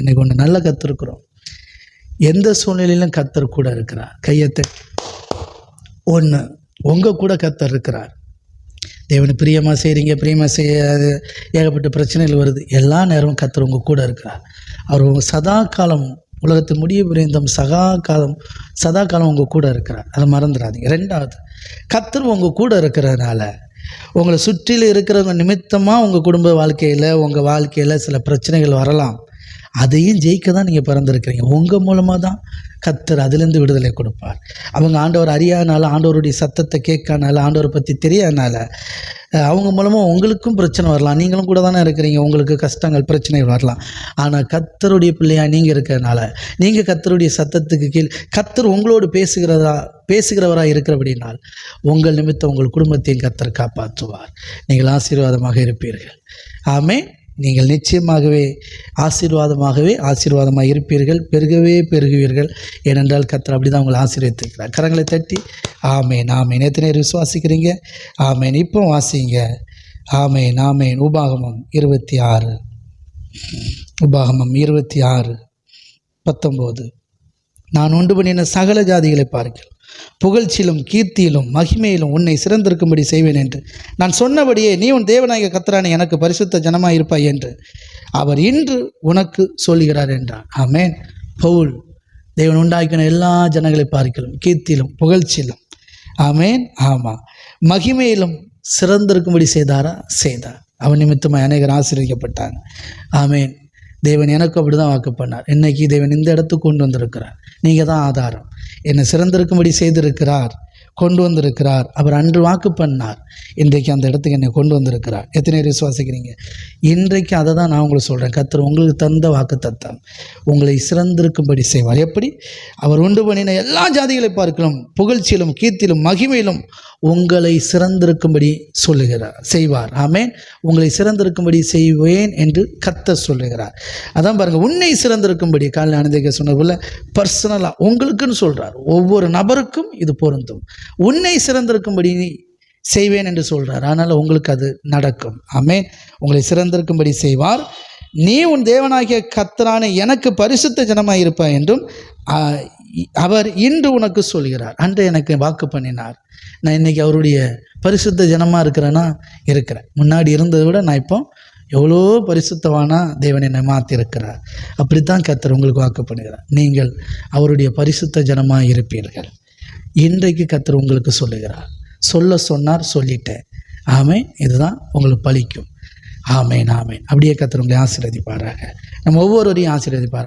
இன்னைக்கு ஒன்று நல்லா கற்றுருக்குறோம் எந்த சூழ்நிலையிலும் கத்தர் கூட இருக்கிறார். கையத்தை ஒன்று உங்கள் கூட கத்தர் இருக்கிறார். தேவனை பிரியமாக செய்கிறீங்க பிரியமாக செய்யாது ஏகப்பட்ட பிரச்சனைகள் வருது. எல்லா நேரமும் கத்தர் உங்கள் கூட இருக்கிறார். அவர் உங்கள் சதா காலம் உலகத்து முடிய பிரிந்தம் சகா காலம் சதா காலம் உங்கள் கூட இருக்கிறார். அதை மறந்துடாதீங்க. ரெண்டாவது கத்தர் உங்கள் கூட இருக்கிறதுனால உங்களை சுற்றிலும் இருக்கிறவங்க நிமித்தமாக உங்கள் குடும்ப வாழ்க்கையில் உங்கள் வாழ்க்கையில் சில பிரச்சனைகள் வரலாம். அதையும் ஜெயிக்க தான் நீங்கள் பிறந்திருக்கிறீங்க. உங்கள் மூலமாக தான் கத்தர் அதுலேருந்து விடுதலை கொடுப்பார். அவங்க ஆண்டவர் அறியாதனால ஆண்டவருடைய சத்தத்தை கேட்காதனால ஆண்டவரை பற்றி தெரியாதனால அவங்க மூலமாக உங்களுக்கும் பிரச்சனை வரலாம். நீங்களும் கூட தானே இருக்கிறீங்க. உங்களுக்கு கஷ்டங்கள் பிரச்சனைகள் வரலாம். ஆனால் கத்தருடைய பிள்ளையாக நீங்கள் இருக்கிறதுனால நீங்கள் கத்தருடைய சத்தத்துக்கு கீழ் கத்தர் உங்களோடு பேசுகிறதா பேசுகிறவராக இருக்கிறபடினால் உங்கள் நிமித்தம் உங்கள் குடும்பத்தையும் கத்தர் காப்பாற்றுவார். நீங்கள் ஆசீர்வாதமாக இருப்பீர்கள். ஆமே நீங்கள் நிச்சயமாகவே ஆசீர்வாதமாகவே ஆசீர்வாதமாக இருப்பீர்கள் பெருகவே பெருகுவீர்கள். ஏனென்றால் கத்தர் அப்படி தான் உங்களை ஆசீர்வதித்திருக்கிறார். கரங்களை தட்டி ஆமேன் ஆமேன். எத்தனை விசுவாசிக்கிறீங்க? ஆமேன். இப்போ வாசிங்க. ஆமேன் ஆமேன். உபாகமம் இருபத்தி ஆறு உபாகமம் இருபத்தி ஆறு பத்தொம்போது. நான் உண்டு பண்ணின சகல ஜாதிகளை பார்க்கிறேன். புகழ்ச்சியிலும் கீர்த்தியிலும் மகிமையிலும் உன்னை சிறந்திருக்கும்படி செய்வேன் என்று. நான் சொன்னபடியே நீ உன் தேவநாயக கத்தரானே எனக்கு பரிசுத்த ஜனமாய் இருப்பாய் என்று அவர் இன்று உனக்கு சொல்லுகிறார் என்றார். ஆமேன். பவுல் தேவன் உண்டாக்கின எல்லா ஜனங்களை பார்க்கலாம் கீர்த்தியிலும் புகழ்ச்சியிலும். ஆமேன். ஆமாம் மகிமையிலும் சிறந்திருக்கும்படி செய்தாரா? செய்தார். அவன் நிமித்தமாக அநேகர் ஆசீர்வதிக்கப்பட்டாங்க. ஆமேன். தேவன் எனக்கும் அப்படி தான் வாக்கு பண்ணார். இன்னைக்கு தேவன் இந்த இடத்துக்கு கொண்டு வந்திருக்கிறார். நீங்கள் தான் ஆதாரம். என்னை சிறந்திருக்கும்படி செய்திருக்கிறார். கொண்டு வந்திருக்கிறார். அவர் அன்று வாக்கு பண்ணார். இன்றைக்கு அந்த இடத்துக்கு என்னை கொண்டு வந்திருக்கிறார். எத்தனை பேர் விசுவாசிக்கிறீங்க? இன்றைக்கு அதை தான் நான் உங்களுக்கு சொல்கிறேன் கத்தர் உங்களுக்கு தந்த வாக்கு தத்தம். உங்களை சிறந்திருக்கும்படி செய்வார். எப்படி? அவர் உண்டு பண்ணின எல்லா ஜாதிகளை பார்க்கலாம் புகழ்ச்சியிலும் கீர்த்தியிலும் மகிமையிலும் உங்களை சிறந்திருக்கும்படி சொல்லுகிறார். செய்வார். ஆமேன். உங்களை சிறந்திருக்கும்படி செய்வேன் என்று கத்தர் சொல்லுகிறார். அதான் பாருங்கள் உன்னை சிறந்திருக்கும்படி காலையில் அனந்திக்க சொன்னது போல பர்சனலாக உங்களுக்குன்னு சொல்கிறார் ஒவ்வொரு நபருக்கும் இது பொருந்தும். உன்னை சிறந்திருக்கும்படி செய்வேன் என்று சொல்கிறார் அதனால் உங்களுக்கு அது நடக்கும். ஆமே உங்களை சிறந்திருக்கும்படி செய்வார். நீ உன் தேவனாகிய கத்தரான எனக்கு பரிசுத்த ஜனமாக இருப்பாய் என்றும் அவர் இன்று உனக்கு சொல்கிறார். அன்று எனக்கு வாக்கு பண்ணினார். நான் இன்னைக்கு அவருடைய பரிசுத்த ஜனமாக இருக்கிறேன்னா இருக்கிறேன். முன்னாடி இருந்ததை விட நான் இப்போ எவ்வளோ பரிசுத்தவானா தேவன் என்னை மாற்றிருக்கிறார் அப்படித்தான் கத்தர் உங்களுக்கு வாக்கு பண்ணுகிறார். நீங்கள் அவருடைய பரிசுத்த ஜனமாக இருப்பீர்கள். இன்றைக்கு கத்தர் உங்களுக்கு சொல்லுகிறார். சொல்ல சொன்னார் சொல்லிட்டேன். ஆமே இதுதான் உங்களுக்கு பலிக்கும். ஆமேன் ஆமேன். அப்படியே கத்தர் உங்களை ஆசீர்வதிப்பாராக. நம்ம ஒவ்வொருவரையும் ஆசீர்வதிப்பார்